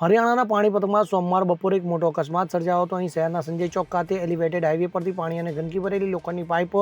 હરિયાણાના પાણીપતમાં સોમવાર બપોરે એક મોટો અકસ્માત સર્જાયો હતો. અહીં શહેરના સંજય ચોક ખાતે એલિવેટેડ હાઈવે પરથી પાણી અને ગંદકી ભરેલી લોખંડની પાઇપ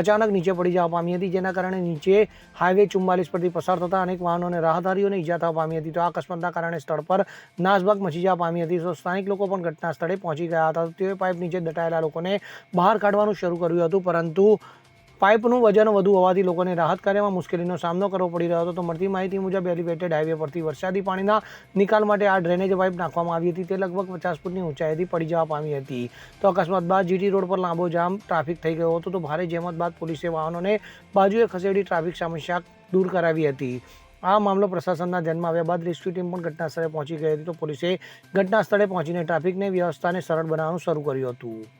અચાનક નીચે પડી જવા પામી હતી, જેના કારણે નીચે હાઈવે ચુમ્માલીસ પરથી પસાર થતા અનેક વાહનોને રાહદારીઓને ઈજા થવા પામી હતી. તો આ અકસ્માતના કારણે સ્થળ પર નાસભાગ મચી જવા પામી હતી. તો સ્થાનિક લોકો પણ ઘટના સ્થળે પહોંચી ગયા હતા. તેઓએ પાઇપ નીચે દટાયેલા લોકોને બહાર કાઢવાનું શરૂ કર્યું હતું, પરંતુ પાઇપનું વજન વધુ હોવાથી લોકોને રાહત કાર્યમાં મુશ્કેલીનો સામનો કરવો પડી રહ્યો હતો. તો મળતી માહિતી મુજબ એલિવેટેડ હાઈવે પરથી વરસાદી પાણીના નિકાલ માટે આ ડ્રેનેજ પાઇપ નાખવામાં આવી હતી. તે લગભગ પચાસ ફૂટની ઊંચાઈથી પડી જવા પામી હતી. તો અકસ્માત બાદ જીટી રોડ પર લાંબો જામ ટ્રાફિક થઈ ગયો હતો. તો ભારે જહેમત બાદ પોલીસે વાહનોને બાજુએ ખસેડી ટ્રાફિક સમસ્યા દૂર કરાવી હતી. આ મામલો પ્રશાસનના ધ્યાનમાં આવ્યા બાદ રેસ્ક્યુ ટીમ પણ ઘટના સ્થળે પહોંચી ગઈ હતી. તો પોલીસે ઘટના સ્થળે પહોંચીને ટ્રાફિકને વ્યવસ્થાને સરળ બનાવવાનું શરૂ કર્યું હતું.